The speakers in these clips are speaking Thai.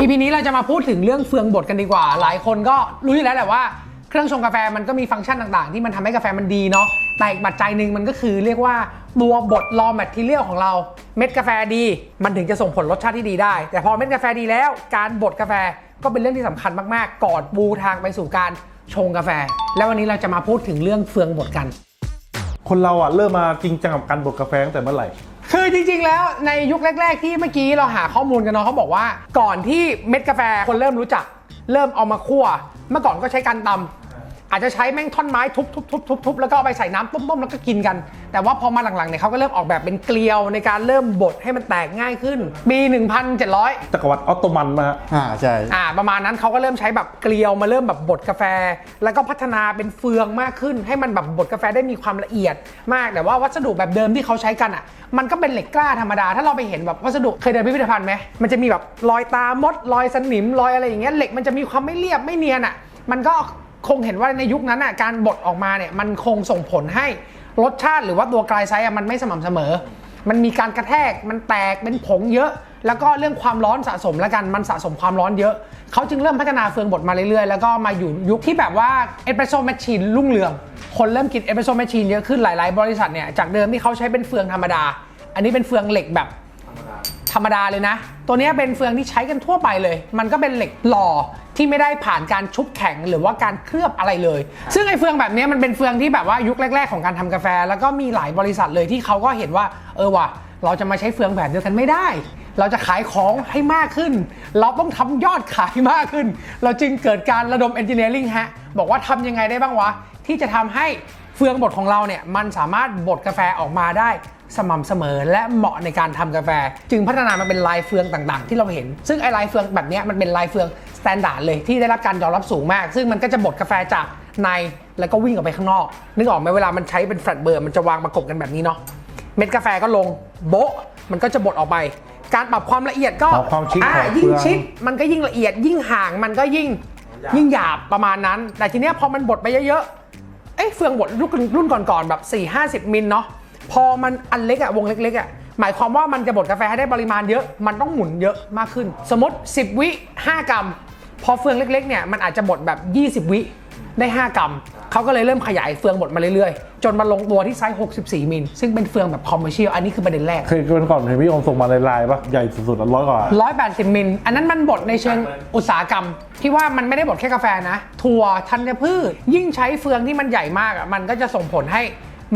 EP นี้เราจะมาพูดถึงเรื่องเฟืองบดกันดีกว่า หลายคนก็รู้อยู่แล้วแหละว่าเครื่องชงกาแฟมันก็มีฟังก์ชันต่างๆ ที่มันทำให้กาแฟมันดีเนาะแต่อีกปัจจัยหนึ่งมันก็คือเรียกว่าตัวบด raw material ของเราเม็ดกาแฟดี มันถึงจะส่งผลรสชาติที่ดีได้ แต่พอเม็ดกาแฟดีแล้ว การบดกาแฟก็เป็นเรื่องที่สำคัญมากๆก่อนบูทางไปสู่การชงกาแฟ แล้ววันนี้เราจะมาพูดถึงเรื่องเฟืองบดกัน คนเราอะเริ่มมาจริงจังกับการบดกาแฟตั้งแต่เมื่อไหร่ คือจริงๆ แล้วในยุคแรก ๆ ที่เมื่อกี้เราหาข้อมูลกันเนาะเขาบอกว่า ก่อนที่เม็ดกาแฟคนเริ่มรู้จัก เริ่มเอามาคั่ว เมื่อก่อนก็ใช้การตำ อาจจะใช้แม่งท่อนไม้ทุบทุบทุบทุบทุบแล้วก็เอาไปใส่น้ำต้มๆแล้วก็กินกัน แต่ว่าพอมาหลังๆเนี่ยเขาก็เริ่มออกแบบเป็นเกลียวในการเริ่มบดให้มันแตกง่ายขึ้น ปี 1700จักรวรรดิออตโตมันมาฮะอ่าใช่อ่าประมาณนั้นเขาก็เริ่มใช้แบบเกลียวมาเริ่มแบบบดกาแฟ แล้วก็พัฒนาเป็นเฟืองมากขึ้น ให้มันแบบบดกาแฟได้มีความละเอียดมากแต่ว่าวัสดุแบบเดิมที่เขาใช้กันอะ มันก็เป็นเหล็กกล้าธรรมดา ถ้าเราไปเห็นแบบวัสดุเคยเดินพิพิธภัณฑ์ไหมมันจะมีแบบรอยตามดรอยสนิมรอยอะไรอย่างเงี้ยเหล็กมันจะมีความไม่เรียบไม่เนียนอะมันก็ คงเห็นว่าในยุคนั้นอะการบดออกมาเนี่ยมันคงส่งผลให้รสชาติหรือว่าตัวกลายไซส์อะมันไม่สม่ำเสมอ มันมีการกระแทกมันแตกเป็นผงเยอะ แล้วก็เรื่องความร้อนสะสมแล้วกันมันสะสมความร้อนเยอะ เขาจึงเริ่มพัฒนาเฟืองบดมาเรื่อยๆ แล้วก็มาอยู่ยุคที่แบบว่าเอสเปรสโซ่แมชชีนรุ่งเรือง คนเริ่มกินเอสเปรสโซ่แมชชีนเยอะขึ้นหลายๆ บริษัทเนี่ยจากเดิมที่เขาใช้เป็นเฟืองธรรมดา อันนี้เป็นเฟืองเหล็กแบบธรรมดาเลยนะ ตัวนี้เป็นเฟืองที่ใช้กันทั่วไปเลย มันก็เป็นเหล็กหล่อที่ไม่ได้ผ่านการชุบแข็งหรือว่าการเคลือบอะไรเลย ซึ่งไอ้เฟืองแบบนี้มันเป็นเฟืองที่แบบว่ายุคแรก ๆ ของการทำกาแฟ แล้วก็มีหลายบริษัทเลยที่เขาก็เห็นว่า เออว่ะเราจะมาใช้เฟืองแบบเดียวกันไม่ได้ เราจะขายของให้มากขึ้น เราต้องทำยอดขายมากขึ้น เราจึงเกิดการระดมเอนจิเนียริงฮะ บอกว่าทำยังไงได้บ้างวะ ที่จะทำให้เฟืองบดของเราเนี่ยมันสามารถบดกาแฟออกมาได้ สม่ำเสมอ และเหมาะในการทำกาแฟ จึงพัฒนามาเป็นลายเฟืองต่างๆ ที่เราเห็น ซึ่งไอ้ลายเฟืองแบบเนี้ยมันเป็นลายเฟืองสแตนดาร์ดเลยที่ได้รับการยอมรับสูงมาก ซึ่งมันก็จะบดกาแฟจากในแล้วก็วิ่งออกไปข้างนอก นึกออกไหมเวลามันใช้เป็นแฟลตเบอร์มันจะวางประกบกันแบบนี้เนาะเม็ดกาแฟก็ลงโบ๊ะมันก็จะบดออกไป การปรับความละเอียดก็ปรับความชิดอ่าของ ยิ่งเฟืองชิดมันก็ยิ่งละเอียด ยิ่งห่างมันก็ยิ่งยิ่งหยาบประมาณนั้น แต่ทีเนี้ยพอมันบดไปเยอะๆเอ้ยเฟืองบดรุ่นรุ่นก่อนๆแบบ 4 50 มิลเนาะ พอมันอันเล็กอะวงเล็กๆอะหมายความว่ามันจะบดกาแฟให้ได้ปริมาณเยอะ มันต้องหมุนเยอะมากขึ้น สมมติ 10 วิ 5 กรัม พอเฟืองเล็กๆเนี่ยมันอาจจะบดแบบ 20 วิได้ 5 กรัม เขาก็เลยเริ่มขยายเฟืองบดมาเรื่อยๆ จนมาลงตัวที่ไซส์ 64 มิล ซึ่งเป็นเฟืองแบบคอมเมอร์เชียล อันนี้คือประเด็นแรก เคยเป็นก่อนเห็นพี่โอมส่งมาในไลน์ปะใหญ่สุดๆร้อยกว่า180มิล อันนั้นมันบดในเชิงอุตสาหกรรม ที่ว่ามันไม่ได้บดแค่กาแฟนะ ถั่วธัญพืช ยิ่งใช้เฟืองที่มันใหญ่มากอะ มันก็จะส่งผลให้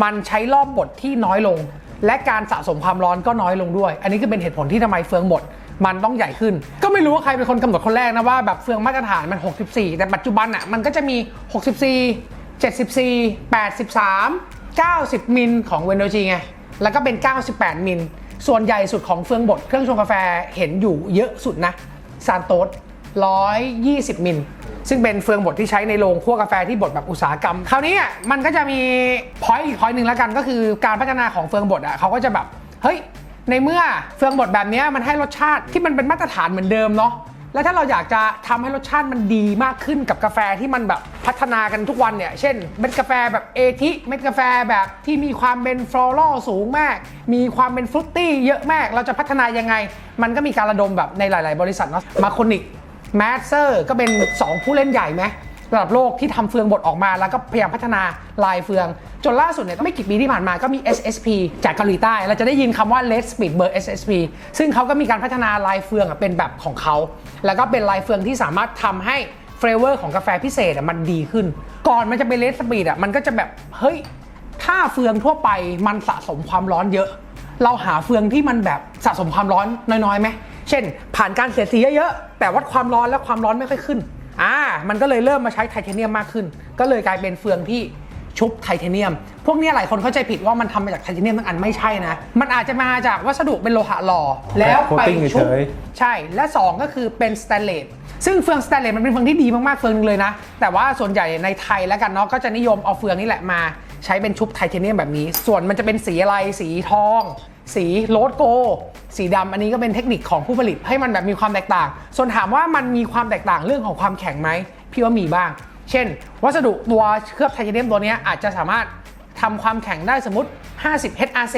มันใช้รอบบดที่น้อยลง และการสะสมความร้อนก็น้อยลงด้วย อันนี้ก็เป็นเหตุผลที่ทำไมเฟืองบดมันต้องใหญ่ขึ้น ก็ไม่รู้ว่าใครเป็นคนกำหนดคนแรกนะว่าแบบเฟืองมาตรฐานมัน 64 แต่ปัจจุบันอะมันก็จะมี 64 74 83 90 มิลของเวนโดจีไง แล้วก็เป็น 98 มิล ส่วนใหญ่สุดของเฟืองบดเครื่องชงกาแฟเห็นอยู่เยอะสุดนะซานโตส120 มิล ซึ่งเป็นเฟืองบดที่ใช้ในโรงคั่วกาแฟที่บดแบบอุตสาหกรรม คราวนี้มันก็จะมีพอยต์อีกพอยต์หนึ่งแล้วกันก็คือการพัฒนาของเฟืองบดอะเขาก็จะแบบเฮ้ยในเมื่อเฟืองบดแบบนี้มันให้รสชาติที่มันเป็นมาตรฐานเหมือนเดิมเนาะแล้วถ้าเราอยากจะทำให้รสชาติมันดีมากขึ้นกับกาแฟที่มันแบบพัฒนากันทุกวันเนี่ย เช่น เม็ดกาแฟแบบเอทิ เม็ดกาแฟแบบที่มีความเป็นฟลอรัลสูงมาก มีความเป็นฟรุตตี้เยอะมาก เราจะพัฒนายังไง มันก็มีการระดมแบบในหลาย ๆ บริษัทเนาะ มาคอนิก แมสเซอร์ก็เป็น 2 ผู้เล่นใหญ่ไหมระดับโลกที่ทำเฟืองบดออกมาแล้วก็พยายามพัฒนาลายเฟือง จนล่าสุดเนี่ยไม่กี่ปีที่ผ่านมาก็มี SSP จากเกาหลีใต้ เราจะได้ยินคำว่า Red Speed Bird SSP ซึ่งเขาก็มีการพัฒนาลายเฟืองเป็นแบบของเขา แล้วก็เป็นลายเฟืองที่สามารถทำให้เฟลเวอร์ของกาแฟพิเศษมันดีขึ้น ก่อนมันจะเป็น Red Speed อะมันก็จะแบบเฮ้ยถ้าเฟืองทั่วไปมันสะสมความร้อนเยอะ เราหาเฟืองที่มันแบบสะสมความร้อนน้อยๆไหม เช่น ผ่านการเสียดสีเยอะๆ แต่วัดความร้อนและความร้อนไม่ค่อยขึ้น อ่า มันก็เลยเริ่มมาใช้ไทเทเนียมมากขึ้น ก็เลยกลายเป็นเฟืองที่ชุบไทเทเนียม พวกเนี้ยหลายคนเข้าใจผิดว่ามันทำมาจากไทเทเนียมทั้งอันไม่ใช่นะ มันอาจจะมาจากวัสดุเป็นโลหะหล่อ แล้วไป coating ชุบเฉยใช่ และ 2 ก็คือเป็นสแตนเลส ซึ่งเฟืองสแตนเลสมันเป็นเฟืองที่ดีมากๆ เฟืองหนึงเลยนะ แต่ว่าส่วนใหญ่ในไทยแล้วกันเนาะ ก็จะนิยมเอาเฟืองนี่แหละมา ใช้เป็นชุบไทเทเนียมแบบนี้ ส่วนมันจะเป็นสีอะไร สีทอง สีโรสโก สีดำอันนี้ก็เป็นเทคนิคของผู้ผลิตให้มันแบบมีความแตกต่าง ส่วนถามว่ามันมีความแตกต่างเรื่องของความแข็งไหมพี่ว่ามีบ้าง เช่น วัสดุตัวเคลือบไทเทเนียมตัวนี้อาจจะสามารถทำความแข็งได้สมมติ 50 HRC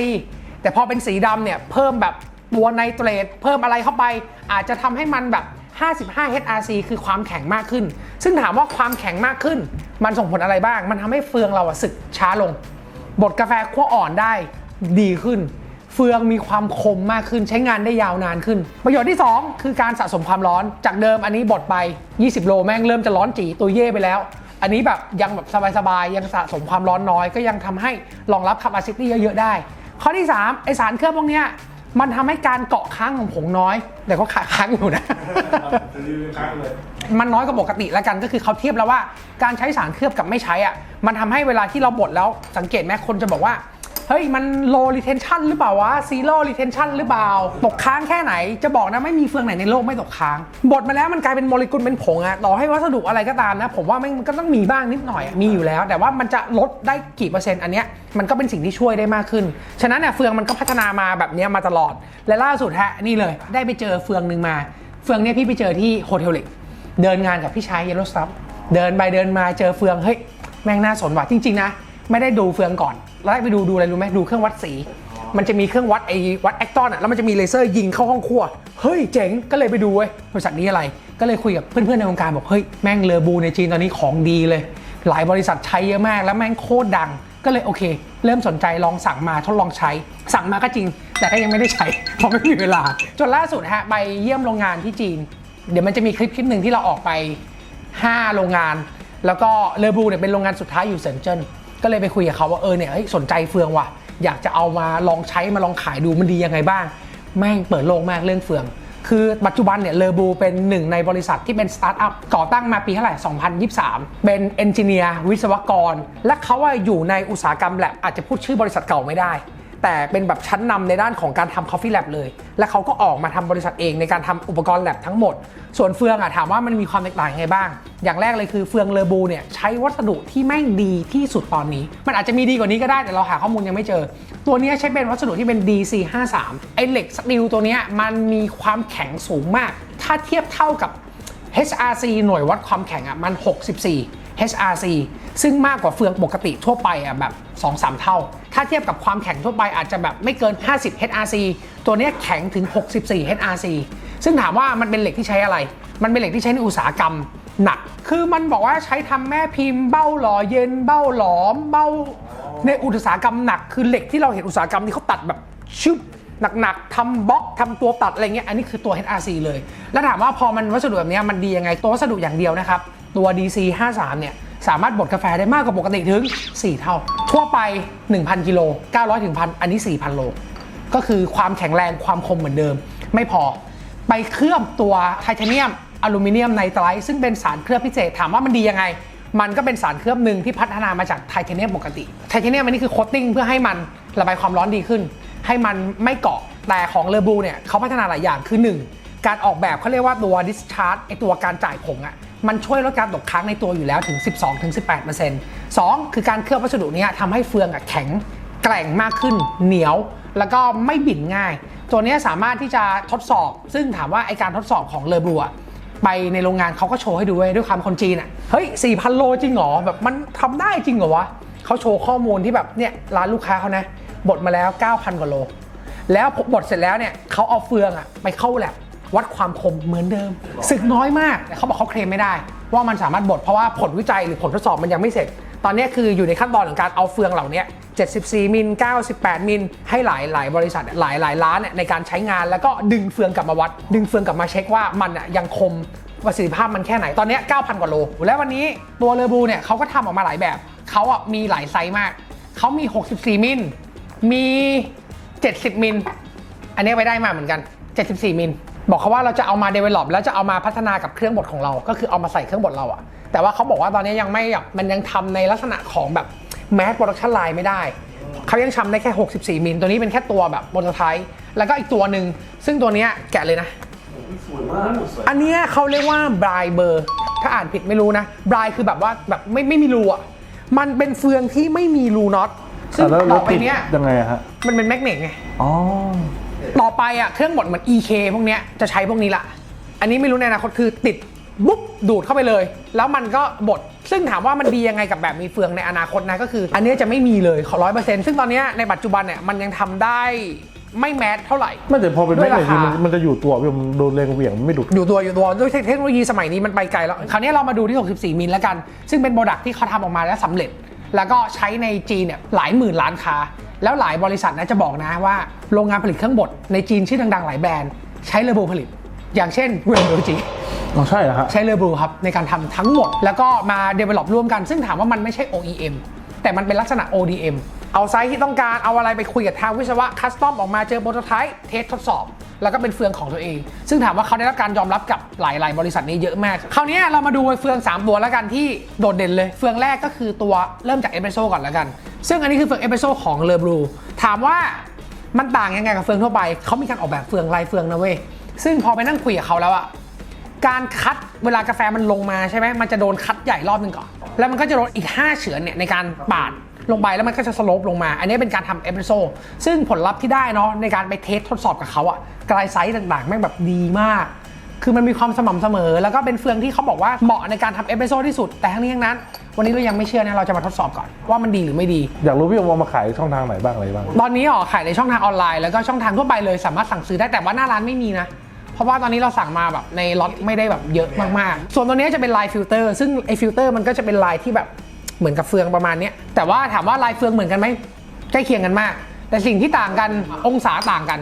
แต่พอเป็นสีดำเนี่ยเพิ่มแบบตัวไนเตรตเพิ่มอะไรเข้าไป อาจจะทำให้มันแบบ55 HRC คือความแข็งมากขึ้น ซึ่งถามว่าความแข็งมากขึ้น มันส่งผลอะไรบ้าง มันทำให้เฟืองเราสึกช้าลง บดกาแฟคั่วอ่อนได้ดีขึ้น เฟืองมีความคมมากขึ้นใช้งานได้ยาวนานขึ้น ประโยชน์ที่ 2 คือการสะสมความร้อนจากเดิมอันนี้บดไป 20 โลแม่งเริ่มจะร้อนจีตัวเย่ไปแล้ว อันนี้แบบยังแบบสบายๆยังสะสมความร้อนน้อย ก็ยังทำให้รองรับ capacity เยอะๆได้ ข้อที่3ไอสารเคลือบพวกเนี้ยมันทำให้การเกาะค้างของผงน้อย แต่ก็ค้างอยู่นะ มันน้อยกว่าปกติแล้วกันก็คือเขาเทียบแล้วว่า การใช้สารเคลือบกับไม่ใช้อะ มันทำให้เวลาที่เราบดแล้วสังเกตไหมคนจะบอกว่า เฮ้ยมัน low retention หรือเปล่าวะ zero retention หรือเปล่า ตกค้างแค่ไหน จะบอกนะไม่มีเฟืองไหนในโลกไม่ตกค้าง บดมาแล้วมันกลายเป็นโมเลกุลเป็นผงอะต่อให้วัสดุอะไรก็ตามนะ ผมว่ามันก็ต้องมีบ้างนิดหน่อย มีอยู่แล้ว แต่ว่ามันจะลดได้กี่เปอร์เซ็นต์อันเนี้ยมันก็เป็นสิ่งที่ช่วยได้มากขึ้น ฉะนั้นเนี่ยเฟืองมันก็พัฒนามาแบบนี้มาตลอด และล่าสุดฮะนี่เลย ได้ไปเจอเฟืองหนึ่งมา เฟืองเนี้ยพี่ไปเจอที่โฮเทลเล็กเดินงานกับพี่ชายเยลโลสตัฟเดินไปเดินมาเจอเฟืองเฮ้ยแม่งน่าสนว่ะจริงๆนะไม่ได้ดูเฟืองก่อน แล้วได้ไปดูดูอะไรรู้ไหมดูเครื่องวัดสี มันจะมีเครื่องวัดไอ้วัดแอคตอนอะแล้วมันจะมีเลเซอร์ยิงเข้าห้องครัว เฮ้ยเจ๋งก็เลยไปดูเว้ยบริษัทนี้อะไร ก็เลยคุยกับเพื่อนๆในวงการบอกเฮ้ยแม่งเลอบูในจีนตอนนี้ของดีเลย หลายบริษัทใช้เยอะมากแล้วแม่งโคตรดังก็เลยโอเค เริ่มสนใจลองสั่งมาทดลองใช้ สั่งมาก็จริง แต่ก็ยังไม่ได้ใช้เพราะไม่มีเวลา จนล่าสุดฮะไปเยี่ยมโรงงานที่จีน เดี๋ยวมันจะมีคลิปคลิปหนึ่งที่เราออกไป 5 โรงงาน แล้วก็เลอบูเนี่ยเป็นโรงงานสุดท้ายอยู่เซินเจิ้น ก็เลยไปคุยกับเขาว่าเออเนี่ยสนใจเฟืองว่ะ อยากจะเอามาลองใช้มาลองขายดูมันดียังไงบ้าง แม่งเปิดโลกมากเรื่องเฟือง คือปัจจุบันเนี่ยเลอบูเป็นหนึ่งในบริษัทที่เป็นสตาร์ทอัพก่อตั้งมาปีเท่าไหร่ 2023 เป็นเอนจิเนียร์วิศวกร และเขาว่าอยู่ในอุตสาหกรรมแลบอาจจะพูดชื่อบริษัทเก่าไม่ได้ แต่เป็นแบบชั้นนำในด้านของการทำ Coffee Lab เลย และเขาก็ออกมาทำบริษัทเองในการทำอุปกรณ์ lab ทั้งหมด ส่วนเฟืองอะถามว่ามันมีความแตกต่างยังไงบ้าง อย่างแรกเลยคือเฟืองเลอบูเนี่ยใช้วัสดุที่แม่งดีที่สุดตอนนี้ มันอาจจะมีดีกว่านี้ก็ได้แต่เราหาข้อมูลยังไม่เจอ ตัวนี้ใช้เป็นวัสดุที่เป็น DC53 ไอเหล็กสตีลตัวนี้มันมีความแข็งสูงมาก ถ้าเทียบเท่ากับ HRC หน่วยวัดความแข็งอะมัน 64 HRC ซึ่งมากกว่าเฟืองปกติทั่วไปอะแบบ 2-3 เท่า ถ้าเทียบกับความแข็งทั่วไปอาจจะแบบไม่เกิน 50 HRC ตัวนี้แข็งถึง 64 HRC ซึ่งถามว่ามันเป็นเหล็กที่ใช้อะไร มันเป็นเหล็กที่ใช้ในอุตสาหกรรมหนัก คือมันบอกว่าใช้ทำแม่พิมพ์เบ้าหล่อเย็นเบ้าหลอมเบ้าในอุตสาหกรรมหนัก คือเหล็กที่เราเห็นอุตสาหกรรมที่เขาตัดแบบชึบหนักๆทำบล็อกทำตัวตัดอะไรเงี้ย อันนี้คือตัว HRC เลย แล้วถามว่าพอมันวัสดุแบบนี้มันดียังไง ตัววัสดุอย่างเดียวนะครับ ตัว DC 53เนี่ย สามารถบดกาแฟได้มากกว่าปกติถึง 4 เท่า ทั่วไป 1,000 กิโล 900ถึงพันอันนี้ 4,000 โล ก็คือความแข็งแรงความคมเหมือนเดิม ไม่พอ ไปเคลือบตัวไทเทเนียมอลูมิเนียมไนไตรท์ซึ่งเป็นสารเคลือบพิเศษถามว่ามันดียังไง มันก็เป็นสารเคลือบหนึ่งที่พัฒนามาจากไทเทเนียมปกติ ไทเทเนียมอันนี้คือโคตติ้งเพื่อให้มันระบายความร้อนดีขึ้น ให้มันไม่เกาะ แต่ของเลอบูเนี่ยเขาพัฒนาหลายอย่างคือ 1 การออกแบบเขาเรียกว่าตัว discharge ไอตัวการจ่ายผงอะ มันช่วยลดการตกค้างในตัวอยู่แล้วถึง 12-18% 2 คือการเคลือบวัสดุนี้ทำให้เฟืองอแข็งแกร่งมากขึ้นเหนียว แล้วก็ไม่บิ่นง่าย ตัวนี้สามารถที่จะทดสอบ ซึ่งถามว่าไอการทดสอบของเลอบูอะไปในโรงงานเขาก็โชว์ให้ดูเว้ยด้วยความคนจีนอะเฮ้ย4,000โลจริงเหรอแบบมันทำได้จริงเหรอวะเขาโชว์ข้อมูลที่แบบเนี่ยร้านลูกค้าเขานะบดมาแล้ว 9,000 กว่าโล แล้วบดเสร็จแล้วเนี่ยเขาเอาเฟืองอะไปเข้าแลบ วัดความคมเหมือนเดิมสึกน้อยมากแต่เขาบอกเขาเคลมไม่ได้ ว่ามันสามารถบดเพราะว่าผลวิจัยหรือผลทดสอบมันยังไม่เสร็จ ตอนนี้คืออยู่ในขั้นตอนของการเอาเฟืองเหล่านี้74 มิล 98 มิล ให้หลายหลายบริษัทหลายหลายล้านในการใช้งานแล้วก็ดึงเฟืองกลับมาวัด ดึงเฟืองกลับมาเช็คว่ามันยังคมประสิทธิภาพมันแค่ไหนตอนนี้ 9,000 กว่าโล และวันนี้ตัวเลอบูเนี่ยเขาก็ทำออกมาหลายแบบเขาอะมีหลายไซส์มาก เขามี 64 มิล มี 70 มิล อันนี้ไปได้มาเหมือนกัน 74 มิล บอกเขาว่าเราจะเอามา develop แล้วจะเอามาพัฒนากับเครื่องบดของเรา ก็คือเอามาใส่เครื่องบดเราอะแต่ว่าเขาบอกว่าตอนนี้ยังไม่แบบมันยังทำในลักษณะของแบบ mass production line ไม่ได้ เขายังทำได้แค่ 64 มิล ตัวนี้เป็นแค่ตัวแบบโปรโตไทป์แล้วก็อีกตัวหนึ่งซึ่งตัวเนี้ยแกะเลยนะสวยมากสวยอันเนี้ยเขาเรียกว่าบรายเบอร์ถ้าอ่านผิดไม่รู้นะบรายคือแบบว่าแบบไม่ไม่มีรูอะมันเป็นเฟืองที่ไม่มีรูน็อตซึ่งอะแล้วต่แล้อวไปติดเนี้ยยังไงอะฮะมันเป็นแมกเนตไงอ๋อ ต่อไปอะเครื่องบดเหมือน EK พวกเนี้ยจะใช้พวกนี้ละ อันนี้ไม่รู้ในอนาคตคือติดบุ๊บดูดเข้าไปเลย แล้วมันก็บด ซึ่งถามว่ามันดียังไงกับแบบมีเฟืองในอนาคตนะก็คือ อันเนี้ยจะไม่มีเลยร้อยเปอร์เซ็นต์ซึ่งตอนเนี้ยในปัจจุบันเนี่ยมันยังทำได้ไม่แมสเท่าไหร่ ไม่แต่พอเป็นด้แม็วยกราเลยคามันมันจะอยู่ตัวพี่มันโดนแรงเหวี่ยงมันไม่ดุดอยู่ตัวอยู่ตัวด้วยเทคโนโลยีสมัยนี้มันไปไกลแล้ว คราวนี้เรามาดูที่ 64 มิลแล้วกัน ซึ่งเป็นโปรดักที่เขาทำออกมาแล้วสำเร็จ แล้วก็ใช้ในจีนเนี่ยหลายหมื่นล้านค้า แล้วหลายบริษัทนะจะบอกนะว่าโรงงานผลิตเครื่องบดในจีนชื่อดังๆ หลายแบรนด์ ใช้เรโบผลิต อย่างเช่นเวนโดจิอ๋อใช่เหรอฮะใช้เรอบูครับในการทำทั้งหมด แล้วก็มา develop ร่วมกันซึ่งถามว่ามันไม่ใช่ OEM แต่มันเป็นลักษณะ ODM เอาไซส์ที่ต้องการเอาอะไรไปคุยกับทางวิศวะคัสตอมออกมาเจอโปรโตไทป์เทสทดสอบ แล้วก็เป็นเฟืองของตัวเอง ซึ่งถามว่าเขาได้รับการยอมรับกับหลาย ๆ บริษัทนี้เยอะมาก คราวนี้เรามาดูเฟือง3ตัวแล้วกันที่โดดเด่นเลย เฟืองแรกก็คือตัวเริ่มจากเอสเปรสโซ่ก่อนแล้วกัน ซึ่งอันนี้คือเฟืองเอสเปรสโซ่ของเลอบรูถามว่ามันต่างยังไงกับเฟืองทั่วไปเขามีการออกแบบเฟืองลายเฟืองนะเว้ยซึ่งพอไปนั่งคุยกับเขาแล้วอะ การคัดเวลากาแฟมันลงมาใช่ไหมมันจะโดนคัดใหญ่รอบหนึงก่อน แล้วมันก็จะโดนอีก 5 เฉือนเนี่ยในการปาดลงไปแล้วมันก็จะสโลปลงมา อันนี้เป็นการทำเอสเปรสโซ่ซึ่งผลลัพธ์ที่ได้เนาะในการไปเทสทดสอบกับเขาอะกลายไซส์ต่างๆแม่งแบบดีมาก คือมันมีความสม่ำเสมอ แล้วก็เป็นเฟืองที่เขาบอกว่าเหมาะในการทำเอสเปรสโซ่ที่สุด แต่ทั้งนี้ทั้งนั้น วันนี้เรายังไม่เชื่อนะเราจะมาทดสอบก่อนว่ามันดีหรือไม่ดี อยากรู้พี่เอามาขายช่องทางไหนบ้างอะไรบ้าง ตอนนี้อ๋อขายในช่องทางออนไลน์แล้วก็ช่องทางทั่วไปเลยสามารถสั่งซื้อได้แต่ว่าหน้าร้านไม่มีนะ เพราะว่าตอนนี้เราสั่งมาแบบในล็อตไม่ได้แบบเยอะมากๆ ส่วนตัวนี้จะเป็นลายฟิลเตอร์ซึ่งไอฟิลเตอร์มันก็จะเป็นลายที่แบบเหมือนกับเฟืองประมาณนี้แต่ว่าถามว่าลายเฟืองเหมือนกันไหมใกล้เคียงกันมาก แต่สิ่งที่ต่างกันองศาต่างกัน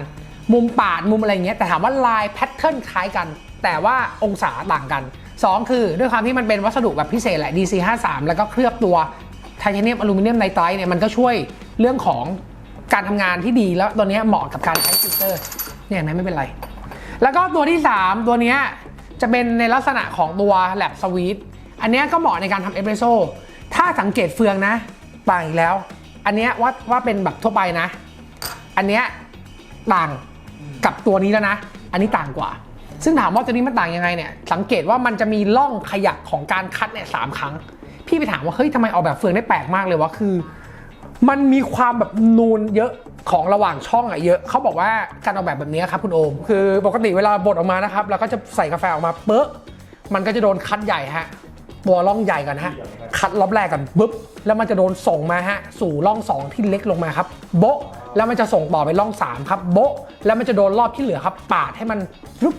มุมปาดมุมอะไรเงี้ยแต่ถามว่าลายแพทเทิร์นคล้ายกัน แต่ว่าองศาต่างกันสองคือด้วยความที่มันเป็นวัสดุแบบพิเศษแหละ DC 53 แล้วก็เคลือบตัวไทเทเนียมอลูมิเนียมไนไตร์เนี่ยมันก็ช่วยเรื่องของการทำงานที่ดีแล้วตัวนี้เหมาะกับการใช้ฟิลเตอร์เนี่ยนไหมไม่เป็นไร แล้วก็ตัวที่ 3 ตัวนี้จะเป็นในลักษณะของตัวแลบสวีทอันนี้ก็เหมาะในการทำเอสเปรสโซ่ถ้าสังเกตเฟืองนะต่างอีกแล้ว อันนี้ว่าว่าเป็นแบบทั่วไปนะ อันนี้ต่างกับตัวนี้แล้วนะ อันนี้ต่างกว่า ซึ่งถามว่าตัวนี้มันต่างยังไงเนี่ย สังเกตว่ามันจะมีร่องขยับของการคัดเนี่ยสามครั้ง พี่ไปถามว่าเฮ้ยทำไมออกแบบเฟืองได้แปลกมากเลยวะคือ มันมีความแบบนูนเยอะ ของระหว่างช่องอะเยอะเขาบอกว่าการออกแบบแบบนี้ครับคุณโอม คือปกติเวลาบดออกมานะครับเราก็จะใส่กาแฟออกมาเป๊ะมันก็จะโดนคัดใหญ่ฮะตัวร่องใหญ่ก่อนฮะคัดรอบแรกกันปุ๊บแล้วมันจะโดนส่งมาฮะสู่ร่องสองที่เล็กลงมาครับโบ๊ะแล้วมันจะส่งต่อไปร่องสามครับโบ๊ะแล้วมันจะโดนรอบที่เหลือครับ ปาดให้มันรุบ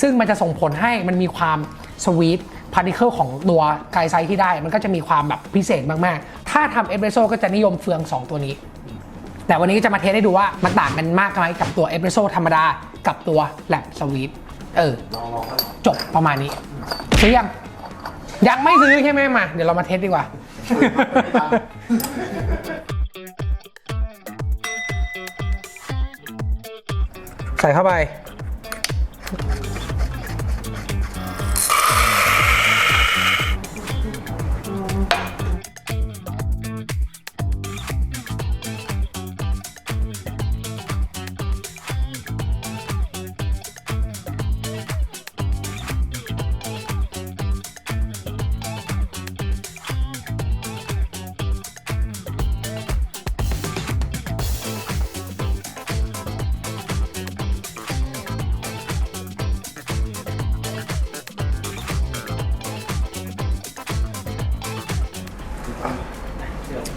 ซึ่งมันจะส่งผลให้มันมีความสวีทพาร์ติเคิลของตัวไกไซที่ได้ มันก็จะมีความแบบพิเศษมาก ๆ ถ้าทำเอสเปรสโซ่ก็จะนิยมเฟือง 2 ตัวนี้ แต่วันนี้ก็จะมาเทสให้ดูว่ามันต่างกันมากไหมกับตัวเอสเปรสโซ่ธรรมดากับตัวแลบสวีทเออ จบประมาณนี้ ซื้อยัง ยังไม่ซื้อใช่ไหมมา เดี๋ยวเรามาเทสดีกว่า ใส่เข้าไป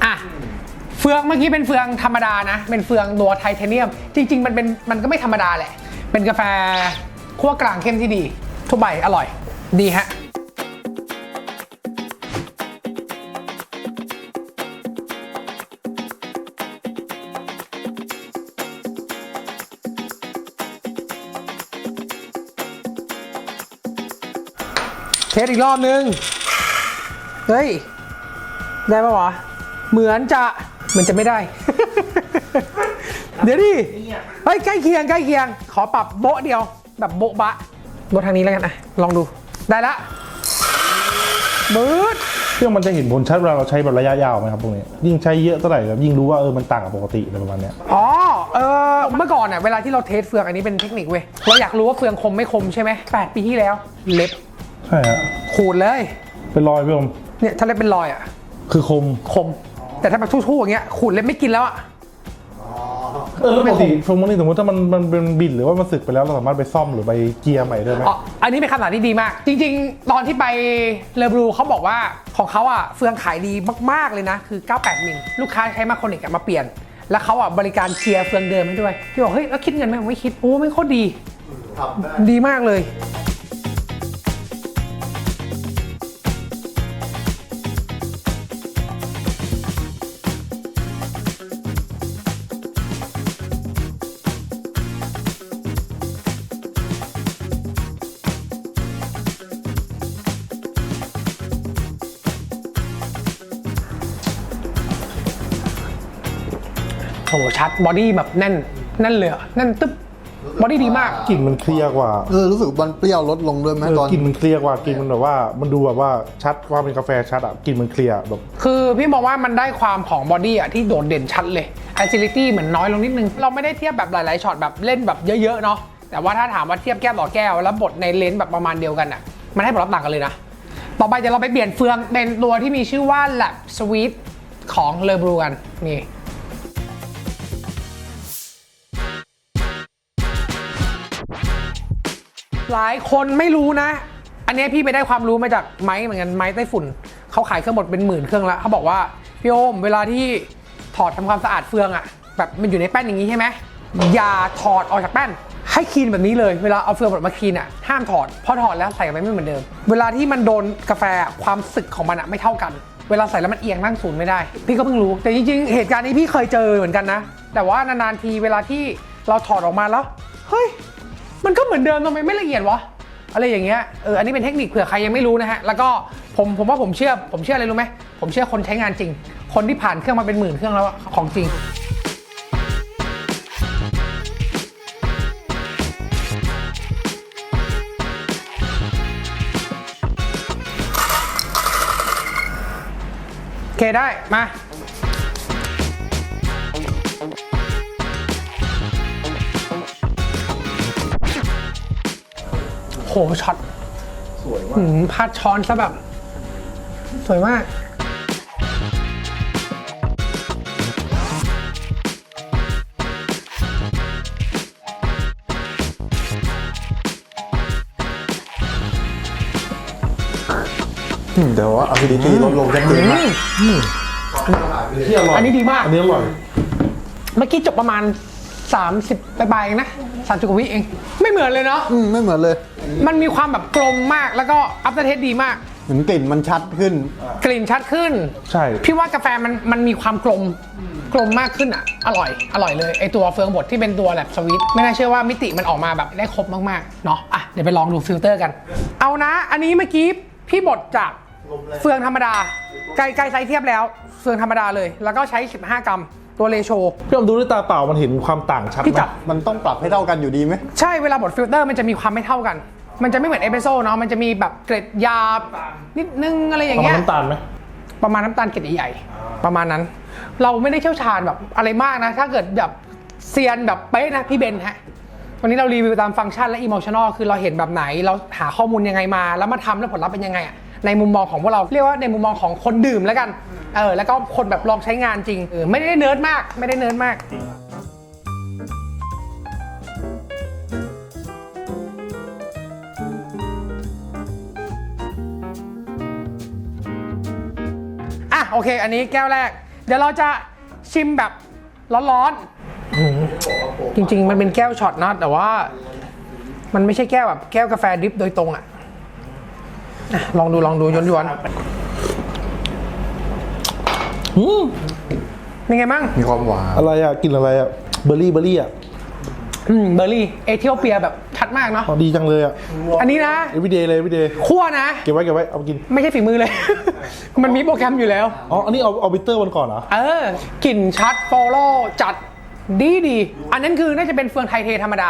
อะเฟืองเมื่อกี้เป็นเฟืองธรรมดานะ เป็นเฟืองตัวไทเทเนียม จริง ๆ มันเป็นมันก็ไม่ธรรมดาแหละ เป็นกาแฟคั่วกลางเข้มที่ดีทุกใบอร่อย ดีฮะเทสอีกรอบนึง เฮ้ย ได้ปะวะ เหมือนจะเหมือนจะไม่ได้ เดี๋ยวดิเฮ้ยใกล้เคียงใกล้เคียง ขอปรับโบ๊ะเดียว แบบโบ๊ะบะลดทางนี้แล้วกันนะลองดูได้ละบืดเครื่องมันจะเห็นผลชัดเวลาเราใช้แบบระยะยาวไหมครับพวกนี้ยิ่งใช้เยอะเท่าไหร่แบบยิ่งรู้ว่าเออมันต่างกับปกติอะไรประมาณเนี้ยอ๋อเออเมื่อก่อนเนี่ยเวลาที่เราเทสเฟืองอันนี้เป็นเทคนิคเว้ยเราอยากรู้ว่าเฟืองคมไม่คมใช่ไหมแปดปีที่แล้ว เล็บใช่ฮะขูดเลย เป็นรอยพี่ผมเนี่ยถ้าเล็บเป็นรอยอะ คือคม คม แต่ถ้าแบบทู่ๆอย่างเงี้ยขูดเล็บไม่กินแล้วอะเออแล้วปกติฟงมันนี่สมมติถ้ามันมันเป็นบินหรือว่ามันสึกไปแล้วเราสามารถไปซ่อมหรือไปเกียร์ใหม่ได้ไหมอ๋อ อันนี้เป็นคำถามที่ดีมาก จริง ๆ ตอนที่ไปเลบรูเขาบอกว่าของเขาอะเฟืองขายดีมาก ๆ เลยนะ คือ 98 มิล ลูกค้าใช้มาโคนิกอะมาเปลี่ยน แล้วเขาอะบริการเคลียร์เฟืองเดิมให้ด้วยพี่บอกเฮ้ยแล้วคิดเงินไหมผมไม่คิด โอ้ไม่โคตรดี ทำได้ ดีมากเลย ชัดบอดี้แบบแน่นแน่นเลยอะแน่นตึ๊บบอดี้ดีมาก กลิ่นมันเคลียร์กว่าเออรู้สึกมันเปรี้ยวลดลงด้วยไหมเออตอนกลิ่นมันเคลียร์กว่ากลิ่นมันแบบว่า มันดูแบบว่าชัดว่าเป็นกาแฟชัดอะกลิ่นมันเคลียร์แบบ คือพี่มองว่ามันได้ความของบอดี้อะที่โดดเด่นชัดเลย agility เหมือนน้อยลงนิดนึง เราไม่ได้เทียบแบบหลาย ๆช็อตแบบเล่นแบบเยอะ ๆ เนาะแต่ว่าถ้าถามว่าเทียบแก้วต่อแก้ว แล้วบทในเลนส์แบบประมาณเดียวกันอะมันให้ผลลัพธ์ต่างกันเลยนะต่อไปเดี๋ยวเราไปเปลี่ยนเฟืองเป็นตัวที่มีชื่อว่า lab sweet ของเลอบรูกันนี่ หลายคนไม่รู้นะ อันนี้พี่ไปได้ความรู้มาจากไม้เหมือนกันไม้ไต้ฝุ่นเขาขายเครื่องหมดเป็นหมื่นเครื่องแล้วเขาบอกว่าพี่โอมเวลาที่ถอดทำความสะอาดเฟืองอะแบบมันอยู่ในแป้นอย่างนี้ใช่ไหมอย่าถอดออกจากแป้นให้คีนแบบนี้เลยเวลาเอาเฟืองหมดมาคีนอะห้ามถอดพราะถอดแล้วใส่ไปไม่เหมือนเดิม เวลาที่มันโดนกาแฟความสึกของมันอะไม่เท่ากัน เวลาใส่แล้วมันเอียงนั่งศูนย์ไม่ได้ พี่ก็เพิ่งรู้ แต่จริงๆ เหตุการณ์นี้พี่เคยเจอเหมือนกันนะ แต่ว่านานๆทีเวลาที่เราถอดออกมาแล้ว เฮ้ย มันก็เหมือนเดิมทำไมไม่ละเอียดวะอะไรอย่างเงี้ยเอออันนี้เป็นเทคนิคเผื่อใครยังไม่รู้นะฮะแล้วก็ผมผมว่าผมเชื่อผมเชื่ออะไรรู้ไหมผมเชื่อคนใช้งานจริง คนที่ผ่านเครื่องมาเป็นหมื่นเครื่องแล้วของจริงโอเคได้มา โหช็อตสวยหืมากมพาดช้อนซะแบบ สวยมากอืมแต่ว่าอะซิดิตี้ลดลงชัดเจนมากที่อร่อยอันนี้ดีมาก อันนี้อร่อย เมื่อกี้จบประมาณ 30ปลายๆเองนะสามจุกว่าวิเอง ไม่เหมือนเลยเนาะอืมไม่เหมือนเลย มันมีความแบบกลมมากแล้วก็อัพเดทดีมาก เหมือนกลิ่นมันชัดขึ้น กลิ่นชัดขึ้น ใช่ พี่ว่ากาแฟมันมันมีความกลมกลมมากขึ้นอะ อร่อย อร่อยเลย ไอตัวเฟืองบดที่เป็นตัวแบบสวิตไม่น่าเชื่อว่ามิติมันออกมาแบบได้ครบมากๆ เนาะอะ เดี๋ยวไปลองดูฟิลเตอร์กัน เอานะ อันนี้เมื่อกี้พี่บดจากเฟืองธรรมดา ไกลไกลไซส์เทียบแล้ว เฟืองธรรมดาเลย แล้วก็ใช้ 15 กรัม ตัวเลโช พี่อมดูด้วยตาเปล่ามันเห็นความต่างชัดพี่ไหมจับ มันต้องปรับให้เท่ากันอยู่ดีไหม ใช่ เวลาบดฟิลเตอร์มันจะมีความไม่เท่ากัน มันจะไม่เหมือนเอสเปรสโซ่เนาะมันจะมีแบบเกล็ดหยาบนิดนึงอะไรอย่างประมาเงี้ณย น้ำตาลไหม ประมาณน้ำตาลเกล็ดใหญ่ๆประมาณนั้น เราไม่ได้เชี่ยวชาญแบบอะไรมากนะ ถ้าเกิดแบบเซียนแบบเป๊ะนะพี่เบนฮะ วันนี้เรารีวิวตามฟังก์ชันและอิโมชันอลคือเราเห็นแบบไหน เราหาข้อมูลยังไงมา แล้วมาทำแล้วผลลัพธ์เป็นยังไงอะในมุมมองของพวกเราเรียกว่าในมุมมองของคนดื่มแล้วกัน เออแล้วก็คนแบบลองใช้งานจริงเออไม่ได้เนิร์ดมากไม่ได้เนิร์ดมาก โอเค อันนี้แก้วแรก เดี๋ยวเราจะชิมแบบร้อนๆอื้อหือจริง ๆ มันเป็นแก้วช็อตนะแต่ว่า มันไม่ใช่แก้วแบบแก้วกาแฟดริปโดยตรงอะอะลองดูลองดูย้อนๆอืมเป็นไงบ้างมีความหวานอะไรอะกลินอะไรอะเบอร์รี่เบอร์รี่อะอืมเบอร์รี่เอธิโอเปียแบบ ชัดมากเนาะอ๋อดีจังเลยอะอันนี้นะ everyday เลย everyday คั่วนะ เก็บไว้เก็บไว้เอาไปกิน ไม่ใช่ฝีมือเลย มันมีโปรแกรมอยู่แล้ว อ๋อ อันนี้เอาเอาบิเตอร์มันก่อนเหรอ เออกลิ่นชัดโฟโลจัดดีดี อันนั้นคือน่าจะเป็นเฟืองไทเทธรรมดา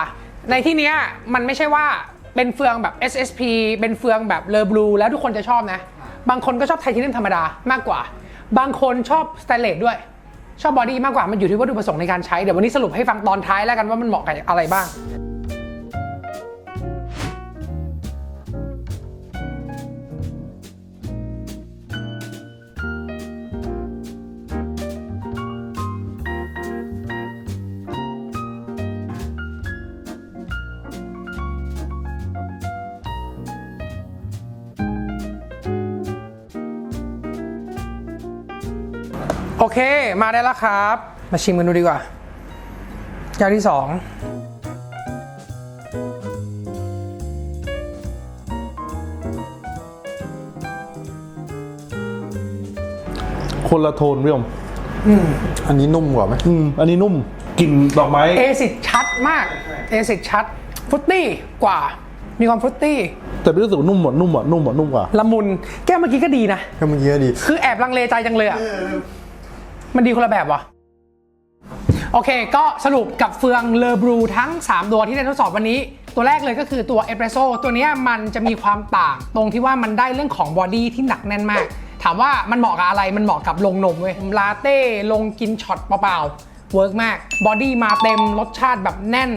ในที่เนี้ยมันไม่ใช่ว่าเป็นเฟืองแบบ SSP เป็นเฟืองแบบเลอบลูแล้วทุกคนจะชอบนะ บางคนก็ชอบไทเทเนียมธรรมดามากกว่า บางคนชอบสแตนเลสด้วย ชอบบอดี้มากกว่า มันอยู่ที่วัตถุประสงค์ในการใช้ เดี๋ยววันนี้สรุปให้ฟังตอนท้ายแล้วกันว่ามันเหมาะกับอะไรบ้าง เค มาได้แล้วครับ มาชิมกันดูดีกว่าแก้วที่สองคนละโทนพี่ผมอันนี้นุ่มกว่าไหมอืมอันนี้นุ่มกลิ่นดอกไม้ เอซิดชัดมาก เอซิดชัดฟรุตตี้กว่า มีความฟรุตตี้ แต่พี่รู้สึกว่านุ่มหมดนุ่มหมดนุ่มหมดนุ่มกว่า ละมุน แก้วเมื่อกี้ก็ดีนะก็เมื่อกี้ก็ดี คือแอบลังเลใจจังเลยอะ มันดีคนละแบบวะโอเค ก็สรุปกับเฟืองเลอบรูทั้ง 3 ตัวที่ได้ทดสอบวันนี้ ตัวแรกเลยก็คือตัวเอสเปรสโซตัวนี้มันจะมีความต่าง ตรงที่ว่ามันได้เรื่องของบอดี้ที่หนักแน่นมาก ถามว่ามันเหมาะกับอะไรมันเหมาะกับลงนมเว้ยลาเต้ลงกินช็อตเปล่าๆเวิร์กมากบอดี้มาเต็มรสชาติแบบแน่น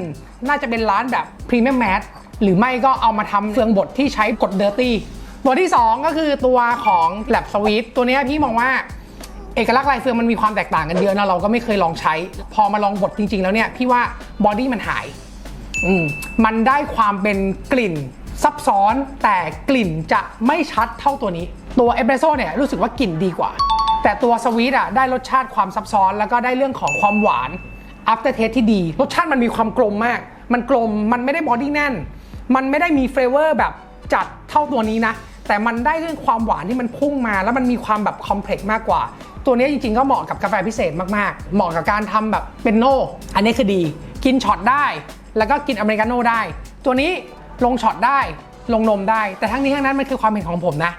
น่าจะเป็นร้านแบบพรีเมียมแมสหรือไม่ก็เอามาทำเฟืองบดที่ใช้กดเดอร์ตี้ตัวที่ 2 ก็คือตัวของแลบสวีทตัวนี้พี่มองว่า เอกลักษณ์ลายเฟืองมันมีความแตกต่างกันเยอะนะเราก็ไม่เคยลองใช้ พอมาลองบดจริง ๆ แล้วเนี่ยพี่ว่าบอดี้มันหายอืมมันได้ความเป็นกลิ่นซับซ้อนแต่กลิ่นจะไม่ชัดเท่าตัวนี้ ตัวเอสเปรสโซ่เนี่ยรู้สึกว่ากลิ่นดีกว่า แต่ตัวสวีทอะได้รสชาติความซับซ้อน แล้วก็ได้เรื่องของความหวาน after taste ที่ดี รสชาติมันมีความกลมมาก มันกลมมันไม่ได้บอดี้แน่น มันไม่ได้มีเฟเวอร์แบบจัดเท่าตัวนี้นะ แต่มันได้เรื่องความหวานที่มันพุ่งมา แล้วมันมีความแบบคอมเพล็กซ์มากกว่า ตัวนี้จริงๆก็เหมาะกับกาแฟพิเศษมากๆ เหมาะกับการทำแบบเป็นโน่ อันนี้คือดี กินช็อตได้ แล้วก็กินอเมริกาโน่ได้ ตัวนี้ลงช็อตได้ ลงนมได้ แต่ทั้งนี้ทั้งนั้นมันคือความเห็นของผมนะ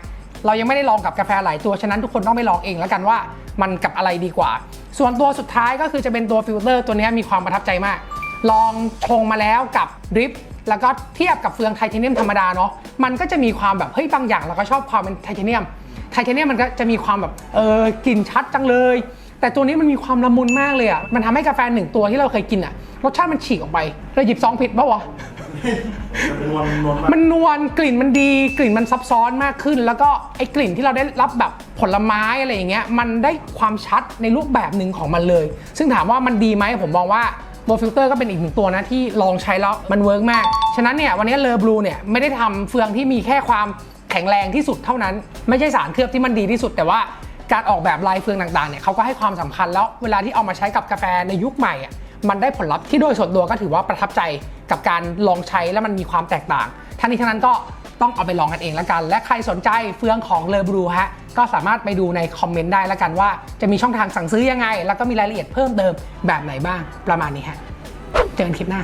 เรายังไม่ได้ลองกับกาแฟหลายตัว ฉะนั้นทุกคนต้องไปลองเองแล้วกันว่ามันกับอะไรดีกว่า ส่วนตัวสุดท้ายก็คือจะเป็นตัวฟิลเตอร์ตัวนี้มีความประทับใจมาก ลองชงมาแล้วกับดริปแล้วก็เทียบกับเฟืองไทเทเนียมธรรมดาเนาะ มันก็จะมีความแบบเฮ้ยบางอย่างเราก็ชอบความเป็นไทเทเนียม ไทเทเนียมมันก็จะมีความแบบเออกลิ่นชัดจังเลย แต่ตัวนี้มันมีความละมุนมากเลยอะ่ะมันทำให้กาแฟหนึ่งตัวที่เราเคยกินอะ่ะรสชาติมันฉีกออกไปเราหยิบซองผิดปะวะมันนวลกลิ่นมันดีกลิ่นมันซับซ้อนมากขึ้น แล้วก็ไอ้กลิ่นที่เราได้รับแบบผลไม้อะไรอย่างเงี้ยมันได้ความชัดในรูปแบบหนึ่งของมันเลย ซึ่งถามว่ามันดีไหมผมมองว่าโบฟิลเตอร์ก็เป็นอีกหนึ่งตัวนะที่ลองใช้แล้วมันเวิร์กมาก ฉะนั้นเนี่ยวันนี้เลอบลูเนี่ยไม่ได้ทำเฟืองที่มีแค่ความ แข็งแรงที่สุดเท่านั้น ไม่ใช่สารเคลือบที่มันดีที่สุด แต่ว่าการออกแบบลายเฟืองต่างๆเนี่ยเขาก็ให้ความสำคัญแล้วเวลาที่เอามาใช้กับกาแฟในยุคใหม่อะมันได้ผลลัพธ์ที่โดยส่วนตัวก็ถือว่าประทับใจกับการลองใช้แล้วมันมีความแตกต่าง ทั้งนี้ทั้งนั้นก็ต้องเอาไปลองกันเองแล้วกัน และใครสนใจเฟืองของเลอบรูฮะก็สามารถไปดูในคอมเมนต์ได้แล้วกันว่าจะมีช่องทางสั่งซื้อยังไง แล้วก็มีรายละเอียดเพิ่มเติมแบบไหนบ้างประมาณนี้ฮะเจอกันคลิปหน้า